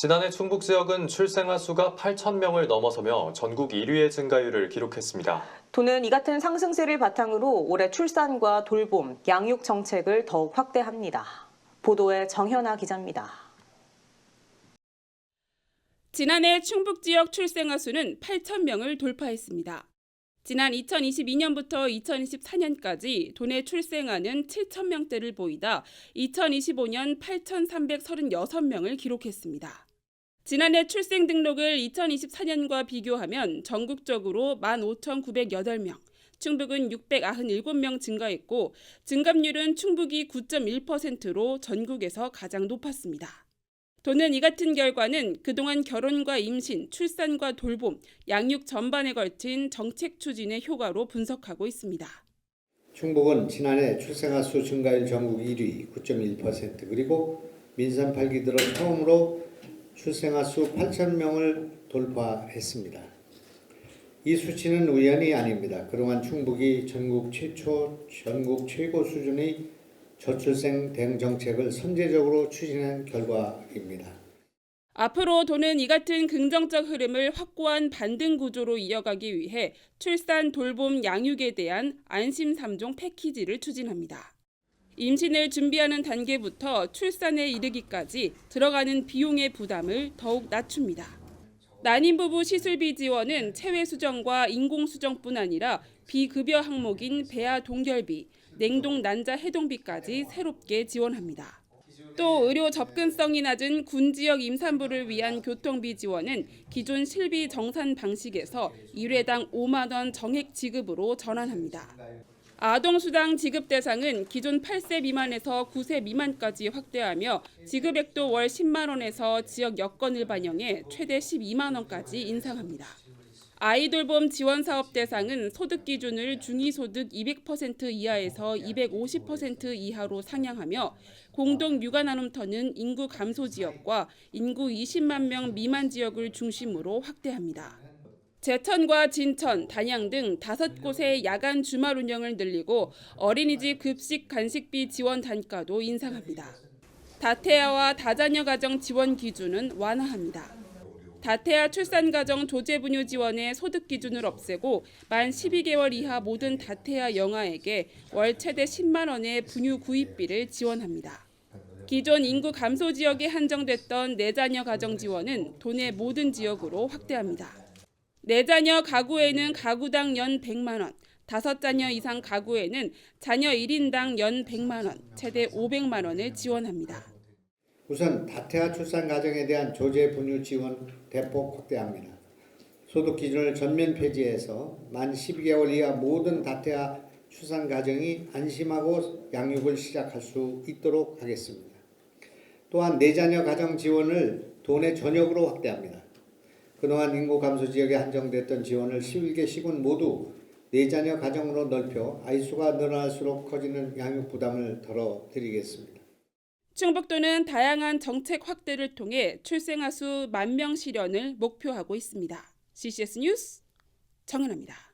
지난해 충북 지역은 출생아 수가 8천 명을 넘어서며 전국 1위의 증가율을 기록했습니다. 도는 이 같은 상승세를 바탕으로 올해 출산과 돌봄, 양육 정책을 더욱 확대합니다. 보도에 정현아 기자입니다. 지난해 충북 지역 출생아 수는 8천 명을 돌파했습니다. 지난 2022년부터 2024년까지 도내 출생아는 7천 명대를 보이다 2025년 8,336명을 기록했습니다. 지난해 출생 등록을 2024년과 비교하면 전국적으로 15,908명, 충북은 697명 증가했고 증감률은 충북이 9.1%로 전국에서 가장 높았습니다. 도는 이 같은 결과는 그동안 결혼과 임신, 출산과 돌봄, 양육 전반에 걸친 정책 추진의 효과로 분석하고 있습니다. 충북은 지난해 출생아 수 증가율 전국 1위 9.1% 그리고 민산 8기 들어 처음으로 출생아 수 8천 명을 돌파했습니다. 이 수치는 우연이 아닙니다. 그동안 충북이 전국 최초, 전국 최고 수준의 저출생 대응 정책을 선제적으로 추진한 결과입니다. 앞으로 도는 이 같은 긍정적 흐름을 확고한 반등 구조로 이어가기 위해 출산, 돌봄, 양육에 대한 안심 3종 패키지를 추진합니다. 임신을 준비하는 단계부터 출산에 이르기까지 들어가는 비용의 부담을 더욱 낮춥니다. 난임 부부 시술비 지원은 체외 수정과 인공 수정뿐 아니라 비급여 항목인 배아 동결비, 냉동 난자 해동비까지 새롭게 지원합니다. 또 의료 접근성이 낮은 군 지역 임산부를 위한 교통비 지원은 기존 실비 정산 방식에서 1회당 5만 원 정액 지급으로 전환합니다. 아동수당 지급 대상은 기존 8세 미만에서 9세 미만까지 확대하며 지급액도 월 10만 원에서 지역 여건을 반영해 최대 12만 원까지 인상합니다. 아이돌봄 지원 사업 대상은 소득 기준을 중위소득 200% 이하에서 250% 이하로 상향하며 공동 육아 나눔터는 인구 감소 지역과 인구 20만 명 미만 지역을 중심으로 확대합니다. 제천과 진천, 단양 등 다섯 곳의 야간 주말 운영을 늘리고 어린이집 급식 간식비 지원 단가도 인상합니다. 다태아와 다자녀 가정 지원 기준은 완화합니다. 다태아 출산 가정 조제 분유 지원의 소득 기준을 없애고 만 12개월 이하 모든 다태아 영아에게 월 최대 10만 원의 분유 구입비를 지원합니다. 기존 인구 감소 지역에 한정됐던 내자녀 가정 지원은 도내 모든 지역으로 확대합니다. 내자녀 가구에는 가구당 연 100만 원, 다섯 자녀 이상 가구에는 자녀 1인당 연 100만 원, 최대 500만 원을 지원합니다. 우선 다태아 출산 가정에 대한 조제 분유 지원 대폭 확대합니다. 소득 기준을 전면 폐지해서 만 12개월 이하 모든 다태아 출산 가정이 안심하고 양육을 시작할 수 있도록 하겠습니다. 또한 내자녀 가정 지원을 도내 전역으로 확대합니다. 그동안 인구 감소 지역에 한정됐던 지원을 11개 시군 모두 내자녀 가정으로 넓혀 아이수가 늘어날수록 커지는 양육 부담을 덜어드리겠습니다. 충북도는 다양한 정책 확대를 통해 출생아 수 만 명 실현을 목표하고 있습니다. CCS 뉴스 정은아입니다.